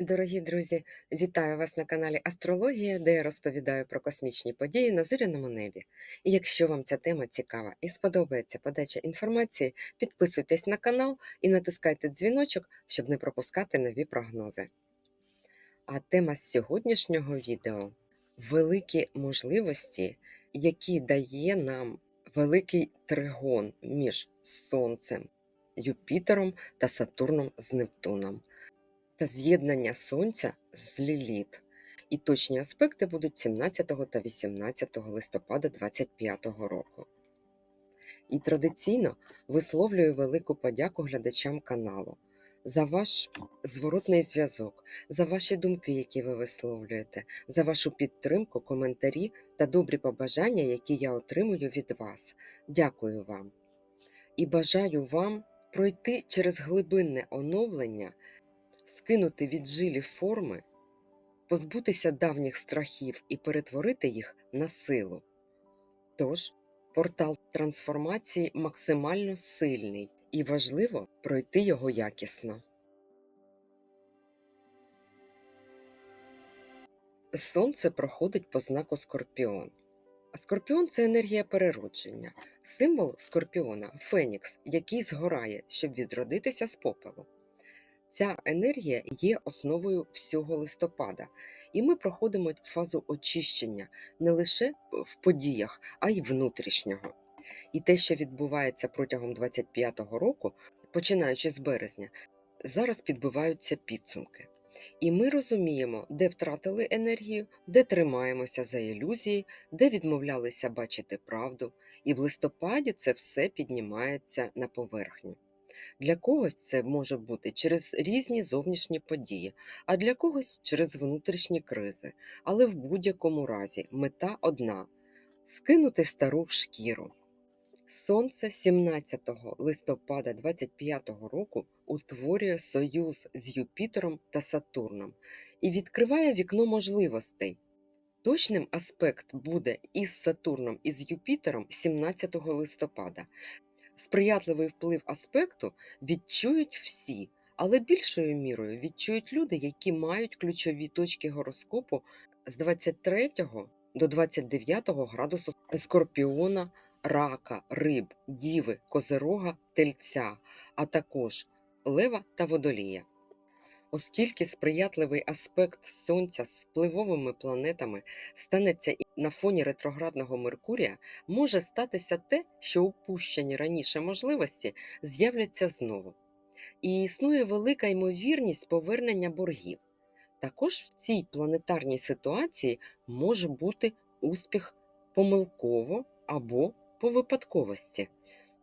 Дорогі друзі, вітаю вас на каналі Астрологія, де я розповідаю про космічні події на зоряному небі. І якщо вам ця тема цікава і сподобається подача інформації, підписуйтесь на канал і натискайте дзвіночок, щоб не пропускати нові прогнози. А тема сьогоднішнього відео великі можливості, які дає нам великий тригон між Сонцем, Юпітером та Сатурном з Нептуном та з'єднання Сонця з Ліліт. І точні аспекти будуть 17 та 18 листопада 2025 року. І традиційно висловлюю велику подяку глядачам каналу за ваш зворотний зв'язок, за ваші думки, які ви висловлюєте, за вашу підтримку, коментарі та добрі побажання, які я отримую від вас. Дякую вам. І бажаю вам пройти через глибинне оновлення скинути віджилі форми, позбутися давніх страхів і перетворити їх на силу. Тож, портал трансформації максимально сильний і важливо пройти його якісно. Сонце проходить по знаку Скорпіон. Скорпіон це енергія переродження, символ скорпіона Фенікс, який згорає, щоб відродитися з попелу. Ця енергія є основою всього листопада, і ми проходимо фазу очищення не лише в подіях, а й внутрішнього. І те, що відбувається протягом 25-го року, починаючи з березня, зараз підбиваються підсумки. І ми розуміємо, де втратили енергію, де тримаємося за ілюзії, де відмовлялися бачити правду, і в листопаді це все піднімається на поверхню. Для когось це може бути через різні зовнішні події, а для когось через внутрішні кризи. Але в будь-якому разі мета одна скинути стару шкіру. Сонце 17 листопада 25 року утворює союз з Юпітером та Сатурном і відкриває вікно можливостей. Точним аспект буде із Сатурном і з Юпітером 17 листопада. Сприятливий вплив аспекту відчують всі, але більшою мірою відчують люди, які мають ключові точки гороскопу з 23 до 29 градусу скорпіона, рака, риб, діви, козирога, тельця, а також лева та водолія. Оскільки сприятливий аспект Сонця з впливовими планетами станеться і на фоні ретроградного Меркурія, може статися те, що упущені раніше можливості з'являться знову. І існує велика ймовірність повернення боргів. Також в цій планетарній ситуації може бути успіх помилково або по випадковості.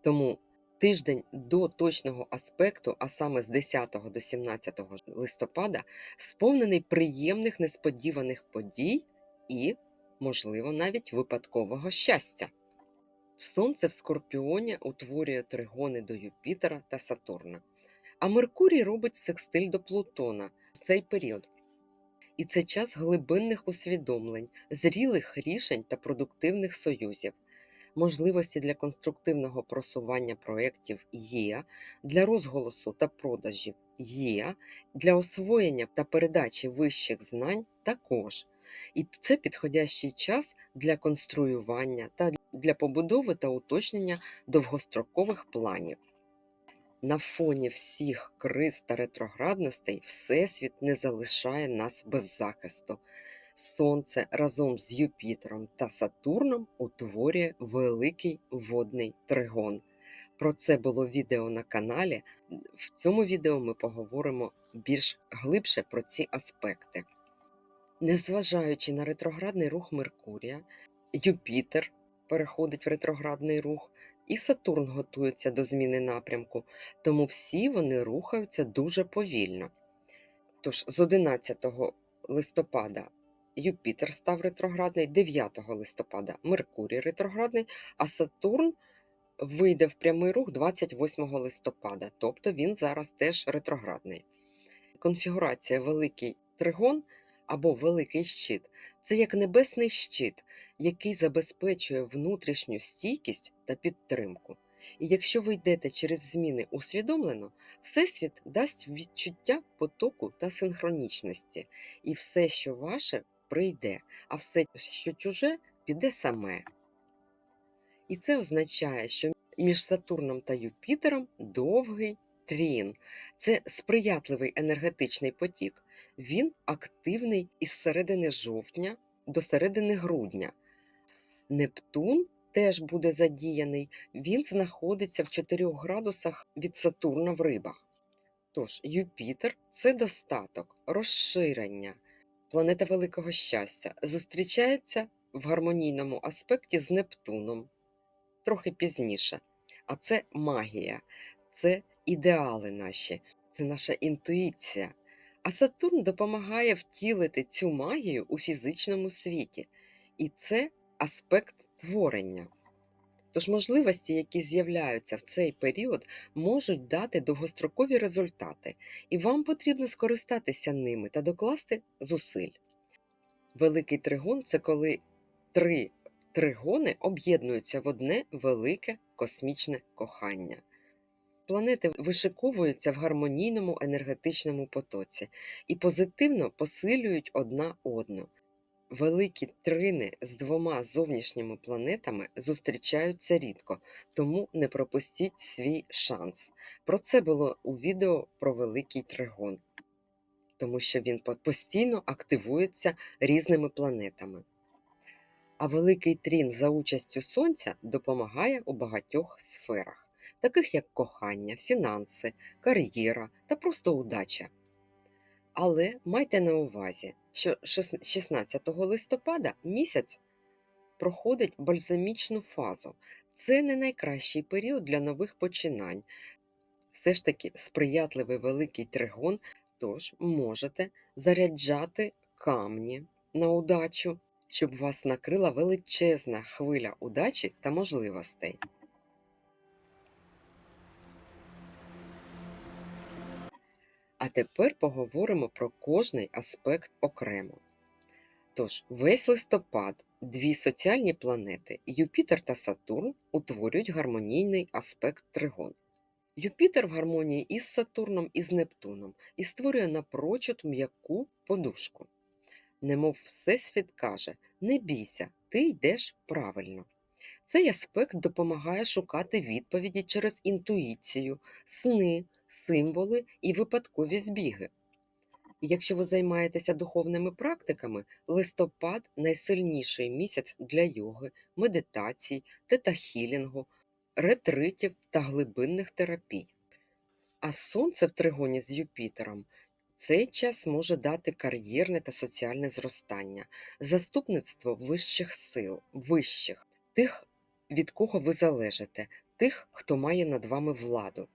Тому Тиждень до точного аспекту, а саме з 10 до 17 листопада, сповнений приємних несподіваних подій і, можливо, навіть випадкового щастя. Сонце в Скорпіоні утворює тригони до Юпітера та Сатурна, а Меркурій робить секстиль до Плутона в цей період. І це час глибинних усвідомлень, зрілих рішень та продуктивних союзів можливості для конструктивного просування проєктів є, для розголосу та продажів є, для освоєння та передачі вищих знань також. І це підходящий час для конструювання та для побудови та уточнення довгострокових планів. На фоні всіх криз та ретроградностей Всесвіт не залишає нас без захисту. Сонце разом з Юпітером та Сатурном утворює великий водний тригон. Про це було відео на каналі. В цьому відео ми поговоримо більш глибше про ці аспекти. Незважаючи на ретроградний рух Меркурія, Юпітер переходить в ретроградний рух, і Сатурн готується до зміни напрямку, тому всі вони рухаються дуже повільно. Тож з 11 листопада Юпітер став ретроградний 9 листопада, Меркурій ретроградний, а Сатурн вийде в прямий рух 28 листопада, тобто він зараз теж ретроградний. Конфігурація Великий тригон або Великий щит це як небесний щит, який забезпечує внутрішню стійкість та підтримку. І якщо ви йдете через зміни усвідомлено, Всесвіт дасть відчуття потоку та синхронічності, і все, що ваше, прийде, а все, що чуже, піде саме. І це означає, що між Сатурном та Юпітером довгий трін. Це сприятливий енергетичний потік. Він активний із середини жовтня до середини грудня. Нептун теж буде задіяний, він знаходиться в 4 градусах від Сатурна в рибах. Тож Юпітер це достаток, розширення, планета великого щастя, зустрічається в гармонійному аспекті з Нептуном трохи пізніше. А це магія, це ідеали наші, це наша інтуїція. А Сатурн допомагає втілити цю магію у фізичному світі. І це аспект творення. Тож можливості, які з'являються в цей період, можуть дати довгострокові результати, і вам потрібно скористатися ними та докласти зусиль. Великий тригон це коли три тригони об'єднуються в одне велике космічне кохання. Планети вишиковуються в гармонійному енергетичному потоці і позитивно посилюють одна одну. Великі трини з двома зовнішніми планетами зустрічаються рідко, тому не пропустіть свій шанс. Про це було у відео про великий тригон, тому що він постійно активується різними планетами. А великий трін за участю сонця допомагає у багатьох сферах, таких як кохання, фінанси, кар'єра та просто удача. Але майте на увазі, що 16 листопада місяць проходить бальзамічну фазу. Це не найкращий період для нових починань. Все ж таки сприятливий великий тригон, тож можете заряджати камні на удачу, щоб вас накрила величезна хвиля удачі та можливостей. А тепер поговоримо про кожний аспект окремо. Тож, весь листопад дві соціальні планети Юпітер та Сатурн утворюють гармонійний аспект тригон. Юпітер в гармонії із Сатурном і з Нептуном і створює напрочуд м'яку подушку. Немов Всесвіт каже: не бійся, ти йдеш правильно. Цей аспект допомагає шукати відповіді через інтуїцію, сни, символи і випадкові збіги. Якщо ви займаєтеся духовними практиками, листопад найсильніший місяць для йоги, медитацій, тета-хілінгу, ретритів та глибинних терапій. А сонце в тригоні з Юпітером цей час може дати кар'єрне та соціальне зростання, заступництво вищих сил, вищих, тих, від кого ви залежите, тих, хто має над вами владу.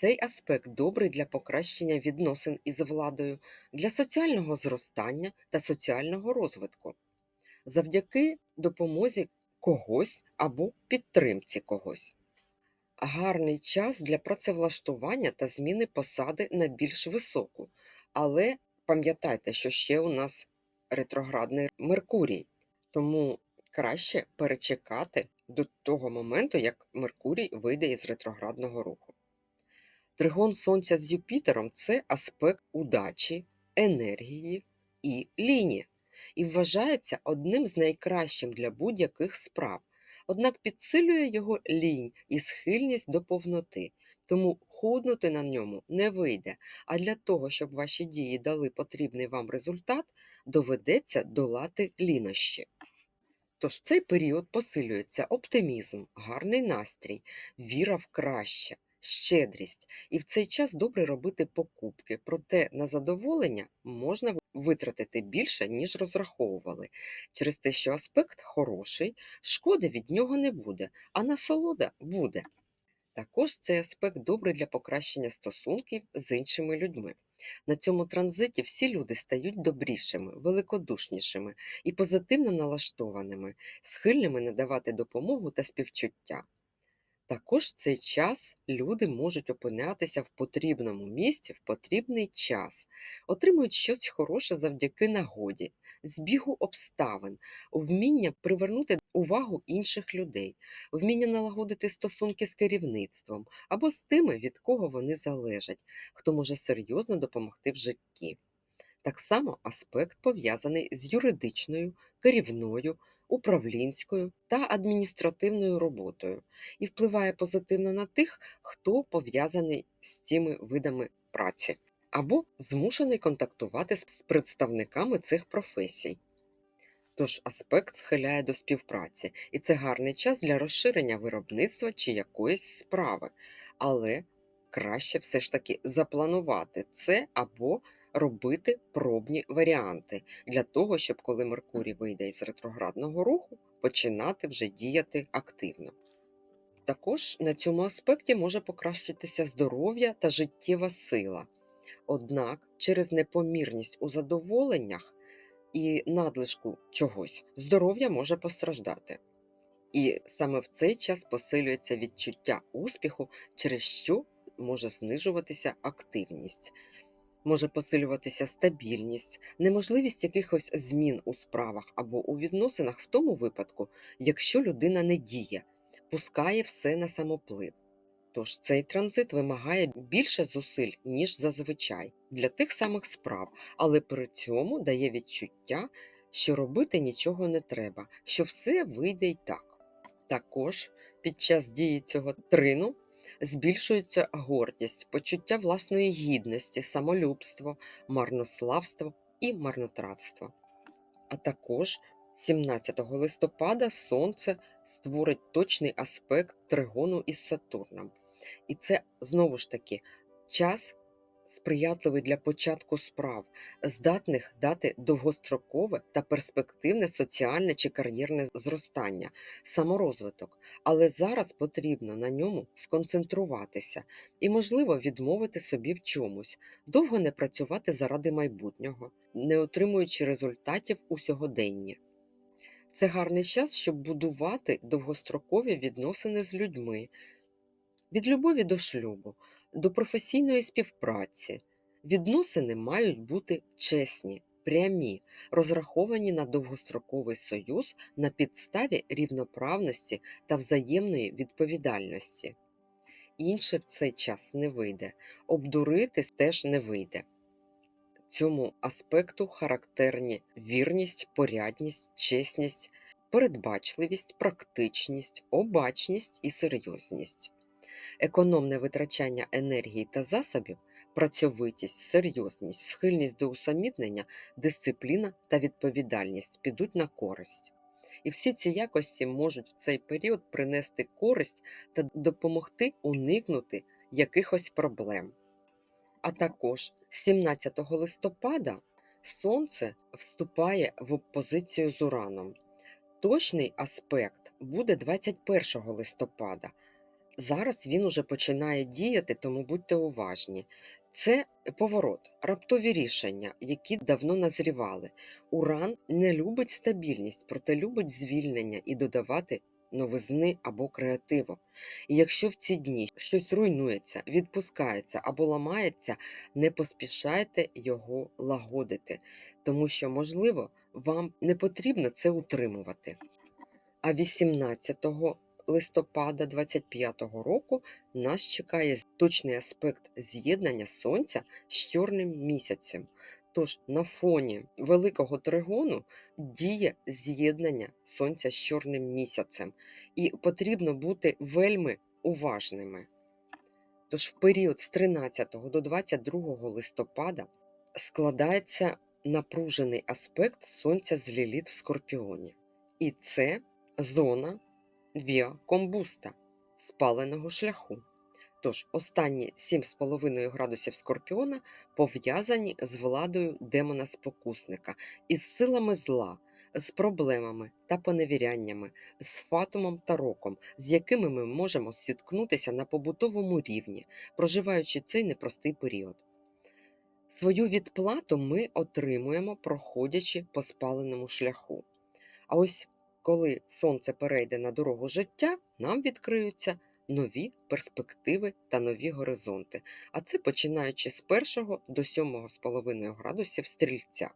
Цей аспект добрий для покращення відносин із владою, для соціального зростання та соціального розвитку, завдяки допомозі когось або підтримці когось. Гарний час для працевлаштування та зміни посади на більш високу. Але пам'ятайте, що ще у нас ретроградний Меркурій, тому краще перечекати до того моменту, як Меркурій вийде із ретроградного руху. Тригон Сонця з Юпітером це аспект удачі, енергії і лінії, і вважається одним з найкращим для будь-яких справ. Однак підсилює його лінь і схильність до повноти, тому худнути на ньому не вийде. А для того, щоб ваші дії дали потрібний вам результат, доведеться долати лінощі. Тож в цей період посилюється оптимізм, гарний настрій, віра в краще, щедрість. І в цей час добре робити покупки, проте на задоволення можна витратити більше, ніж розраховували, через те, що аспект хороший, шкоди від нього не буде, а насолода буде. Також цей аспект добрий для покращення стосунків з іншими людьми. На цьому транзиті всі люди стають добрішими, великодушнішими і позитивно налаштованими, схильними надавати допомогу та співчуття. Також в цей час люди можуть опинятися в потрібному місці в потрібний час, отримують щось хороше завдяки нагоді, збігу обставин, вміння привернути увагу інших людей, вміння налагодити стосунки з керівництвом або з тими, від кого вони залежать, хто може серйозно допомогти в житті. Так само аспект пов'язаний з юридичною, керівною, управлінською та адміністративною роботою і впливає позитивно на тих, хто пов'язаний з цими видами праці або змушений контактувати з представниками цих професій. Тож аспект схиляє до співпраці, і це гарний час для розширення виробництва чи якоїсь справи, але краще все ж таки запланувати це або робити пробні варіанти для того, щоб коли Меркурій вийде із ретроградного руху, починати вже діяти активно. Також на цьому аспекті може покращитися здоров'я та життєва сила. Однак через непомірність у задоволеннях і надлишку чогось здоров'я може постраждати. І саме в цей час посилюється відчуття успіху, через що може знижуватися активність, може посилюватися стабільність, неможливість якихось змін у справах або у відносинах в тому випадку, якщо людина не діє, пускає все на самоплив. Тож цей транзит вимагає більше зусиль, ніж зазвичай, для тих самих справ, але при цьому дає відчуття, що робити нічого не треба, що все вийде й так. Також під час дії цього трину збільшується гордість, почуття власної гідності, самолюбство, марнославство і марнотратство. А також 17 листопада Сонце створить точний аспект тригону із Сатурном. І це знову ж таки час сприятливий для початку справ, здатних дати довгострокове та перспективне соціальне чи кар'єрне зростання, саморозвиток. Але зараз потрібно на ньому сконцентруватися і, можливо, відмовити собі в чомусь, довго не працювати заради майбутнього, не отримуючи результатів у сьогоденні. Це гарний час, щоб будувати довгострокові відносини з людьми, від любові до шлюбу, до професійної співпраці. Відносини мають бути чесні, прямі, розраховані на довгостроковий союз на підставі рівноправності та взаємної відповідальності. Інше в цей час не вийде, обдурити теж не вийде. Цьому аспекту характерні вірність, порядність, чесність, передбачливість, практичність, обачність і серйозність. Економне витрачання енергії та засобів, працьовитість, серйозність, схильність до усамітнення, дисципліна та відповідальність підуть на користь. І всі ці якості можуть в цей період принести користь та допомогти уникнути якихось проблем. А також 17 листопада Сонце вступає в опозицію з Ураном. Точний аспект буде 21 листопада. Зараз він уже починає діяти, тому будьте уважні. Це поворот, раптові рішення, які давно назрівали. Уран не любить стабільність, проте любить звільнення і додавати новизни або креативу. І якщо в ці дні щось руйнується, відпускається або ламається, не поспішайте його лагодити, тому що, можливо, вам не потрібно це утримувати. А 18 листопада 25-го року нас чекає точний аспект з'єднання Сонця з чорним місяцем. Тож на фоні великого тригону діє з'єднання Сонця з чорним місяцем, і потрібно бути вельми уважними. Тож в період з 13 до 22 листопада складається напружений аспект Сонця з ліліт в Скорпіоні. І це зона Віа комбуста спаленого шляху. Тож останні 7,5 градусів Скорпіона пов'язані з владою демона-спокусника, із силами зла, з проблемами та поневіряннями, з фатумом та роком, з якими ми можемо зіткнутися на побутовому рівні, проживаючи цей непростий період. Свою відплату ми отримуємо, проходячи по спаленому шляху. А ось коли сонце перейде на дорогу життя, нам відкриються нові перспективи та нові горизонти. А це починаючи з 1 до 7,5 градусів стрільця.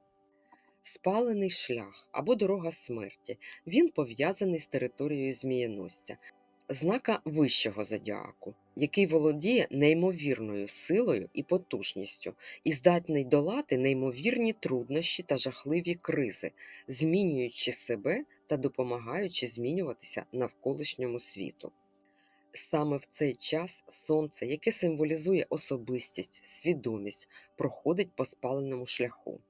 Спалений шлях або дорога смерті. Він пов'язаний з територією змієностя, знака вищого зодіаку, який володіє неймовірною силою і потужністю і здатний долати неймовірні труднощі та жахливі кризи, змінюючи себе та допомагаючи змінюватися навколишньому світу. Саме в цей час сонце, яке символізує особистість, свідомість, проходить по спаленому шляху.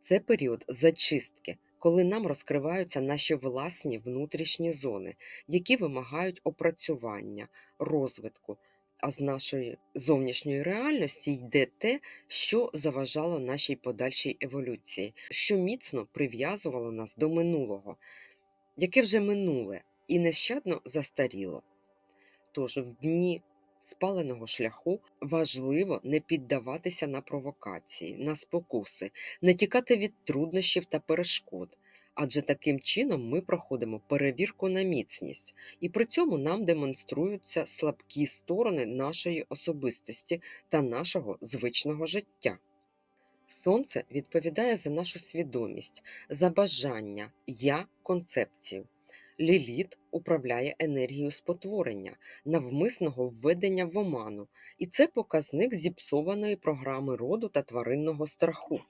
Це період зачистки, коли нам розкриваються наші власні внутрішні зони, які вимагають опрацювання, розвитку. А з нашої зовнішньої реальності йде те, що заважало нашій подальшій еволюції, що міцно прив'язувало нас до минулого, яке вже минуле і нещадно застаріло. Тож в дні спаленого шляху важливо не піддаватися на провокації, на спокуси, не тікати від труднощів та перешкод, адже таким чином ми проходимо перевірку на міцність, і при цьому нам демонструються слабкі сторони нашої особистості та нашого звичного життя. Сонце відповідає за нашу свідомість, за бажання, я концепцію. Ліліт управляє енергією спотворення, навмисного введення в оману, і це показник зіпсованої програми роду та тваринного страху.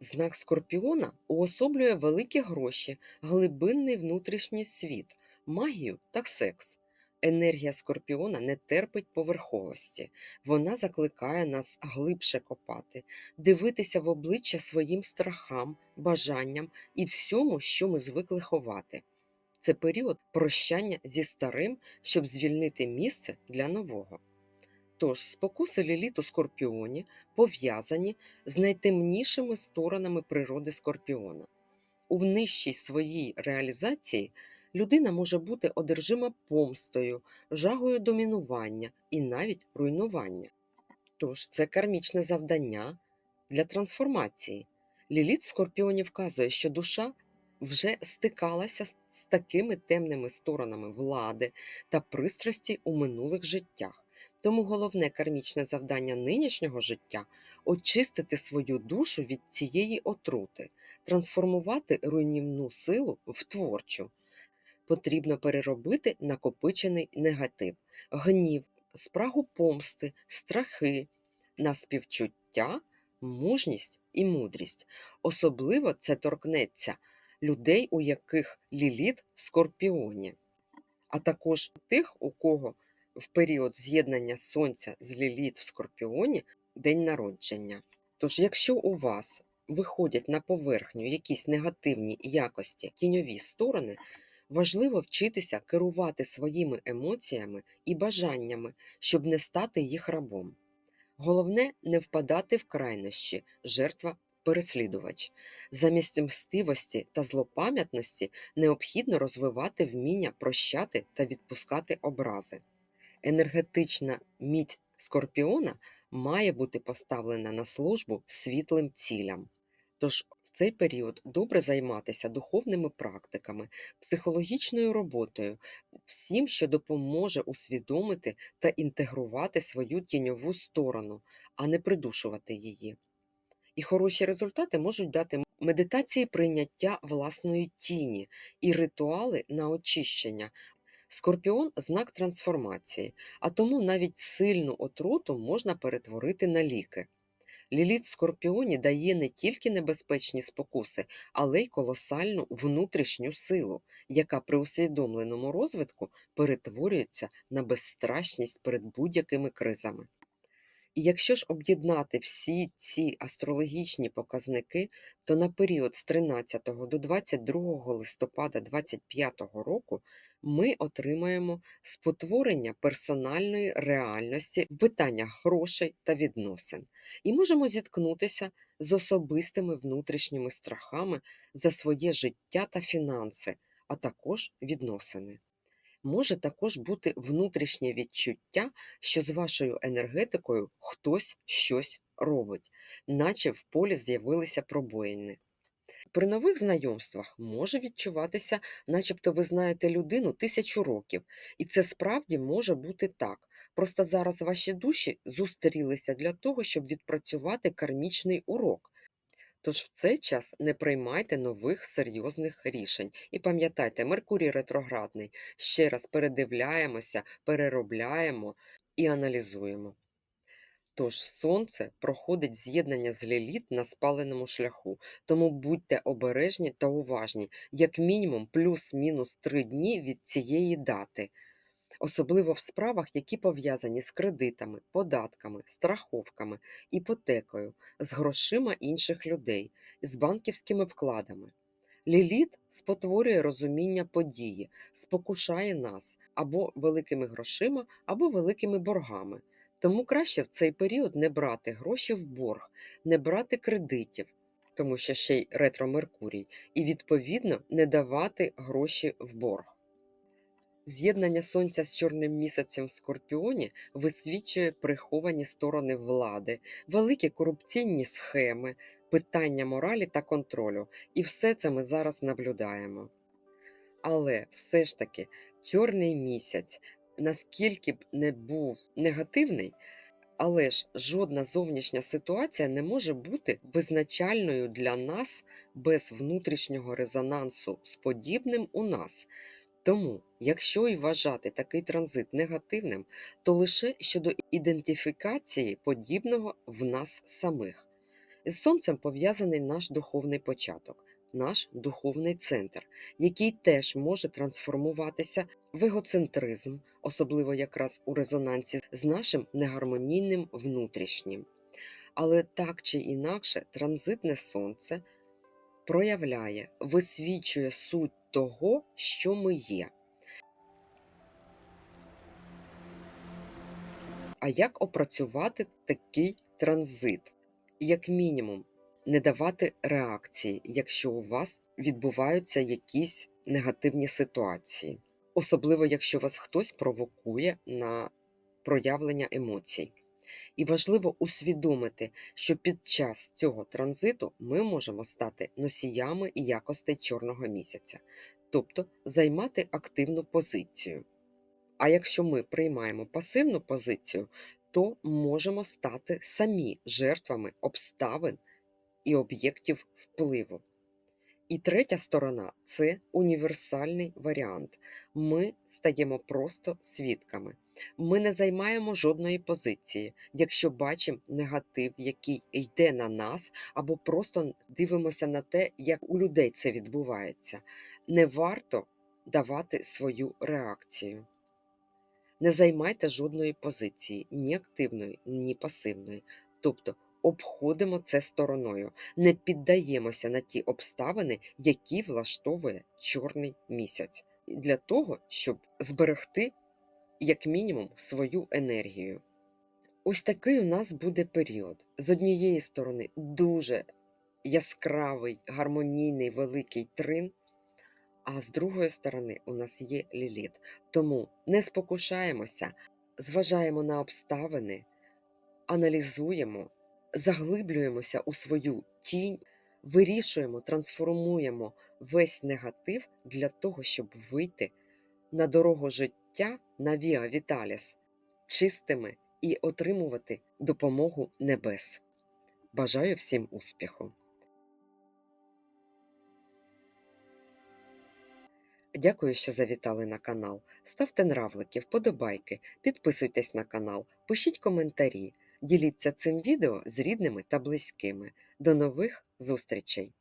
Знак Скорпіона уособлює великі гроші, глибинний внутрішній світ, магію та секс. Енергія Скорпіона не терпить поверховості, вона закликає нас глибше копати, дивитися в обличчя своїм страхам, бажанням і всьому, що ми звикли ховати. Це період прощання зі старим, щоб звільнити місце для нового. Тож спокуси ліліт у скорпіоні пов'язані з найтемнішими сторонами природи скорпіона. У нижчій своїй реалізації людина може бути одержима помстою, жагою домінування і навіть руйнування. Тож це кармічне завдання для трансформації. Ліліт скорпіоні вказує, що душа вже стикалася з такими темними сторонами влади та пристрасті у минулих життях. Тому головне кармічне завдання нинішнього життя очистити свою душу від цієї отрути, трансформувати руйнівну силу в творчу. Потрібно переробити накопичений негатив, гнів, спрагу помсти, страхи, на співчуття, мужність і мудрість. Особливо це торкнеться людей, у яких ліліт в скорпіоні, а також тих, у кого в період з'єднання сонця з ліліт в скорпіоні день народження. Тож, якщо у вас виходять на поверхню якісь негативні якості, тіньові сторони, важливо вчитися керувати своїми емоціями і бажаннями, щоб не стати їх рабом. Головне не впадати в крайнощі, жертва переслідувач. Замість мстивості та злопам'ятності необхідно розвивати вміння прощати та відпускати образи. Енергетична мідь скорпіона має бути поставлена на службу світлим цілям. Тож в цей період добре займатися духовними практиками, психологічною роботою, всім, що допоможе усвідомити та інтегрувати свою тіньову сторону, а не придушувати її. І хороші результати можуть дати медитації прийняття власної тіні і ритуали на очищення. Скорпіон знак трансформації, а тому навіть сильну отруту можна перетворити на ліки. Ліліт в скорпіоні дає не тільки небезпечні спокуси, але й колосальну внутрішню силу, яка при усвідомленому розвитку перетворюється на безстрашність перед будь-якими кризами. І якщо ж об'єднати всі ці астрологічні показники, то на період з 13 до 22 листопада 2025 року ми отримаємо спотворення персональної реальності в питаннях грошей та відносин і можемо зіткнутися з особистими внутрішніми страхами за своє життя та фінанси, а також відносини. Може також бути внутрішнє відчуття, що з вашою енергетикою хтось щось робить, наче в полі з'явилися пробоїни. При нових знайомствах може відчуватися, начебто ви знаєте людину тисячу років, і це справді може бути так. Просто зараз ваші душі зустрілися для того, щоб відпрацювати кармічний урок. Тож в цей час не приймайте нових серйозних рішень. І пам'ятайте, Меркурій ретроградний. Ще раз передивляємося, переробляємо і аналізуємо. Тож сонце проходить з'єднання з ліліт на спаленому шляху, тому будьте обережні та уважні, як мінімум плюс-мінус три дні від цієї дати, особливо в справах, які пов'язані з кредитами, податками, страховками, іпотекою, з грошима інших людей, з банківськими вкладами. Ліліт спотворює розуміння події, спокушає нас або великими грошима, або великими боргами. Тому краще в цей період не брати гроші в борг, не брати кредитів, тому що ще й ретро Меркурій, і відповідно не давати гроші в борг. З'єднання сонця з чорним місяцем в Скорпіоні висвічує приховані сторони влади, великі корупційні схеми, питання моралі та контролю. І все це ми зараз наблюдаємо. Але все ж таки, чорний місяць, наскільки б не був негативний, але ж жодна зовнішня ситуація не може бути визначальною для нас без внутрішнього резонансу з подібним у нас. Тому, якщо й вважати такий транзит негативним, то лише щодо ідентифікації подібного в нас самих. З сонцем пов'язаний наш духовний початок, наш духовний центр, який теж може трансформуватися в егоцентризм, особливо якраз у резонансі з нашим негармонійним внутрішнім. Але так чи інакше, транзитне сонце проявляє, висвічує суть того, що ми є. А як опрацювати такий транзит? Як мінімум, не давати реакції, якщо у вас відбуваються якісь негативні ситуації, особливо якщо вас хтось провокує на проявлення емоцій. І важливо усвідомити, що під час цього транзиту ми можемо стати носіями якостей чорного місяця, тобто займати активну позицію. А якщо ми приймаємо пасивну позицію, то можемо стати самі жертвами обставин і об'єктів впливу. І третя сторона це універсальний варіант. Ми стаємо просто свідками. Ми не займаємо жодної позиції, якщо бачимо негатив, який йде на нас, або просто дивимося на те, як у людей це відбувається. Не варто давати свою реакцію. Не займайте жодної позиції, ні активної, ні пасивної. Тобто обходимо це стороною, не піддаємося на ті обставини, які влаштовує чорний місяць, для того, щоб зберегти як мінімум свою енергію. Ось такий у нас буде період. З однієї сторони, дуже яскравий, гармонійний великий трин, а з другої сторони, у нас є ліліт. Тому не спокушаємося, зважаємо на обставини, аналізуємо, заглиблюємося у свою тінь, вирішуємо, трансформуємо весь негатив для того, щоб вийти на дорогу життя на Віа Віталіс чистими і отримувати допомогу небес. Бажаю всім успіху! Дякую, що завітали на канал. Ставте нравлики, вподобайки, підписуйтесь на канал, пишіть коментарі, діліться цим відео з рідними та близькими. До нових зустрічей!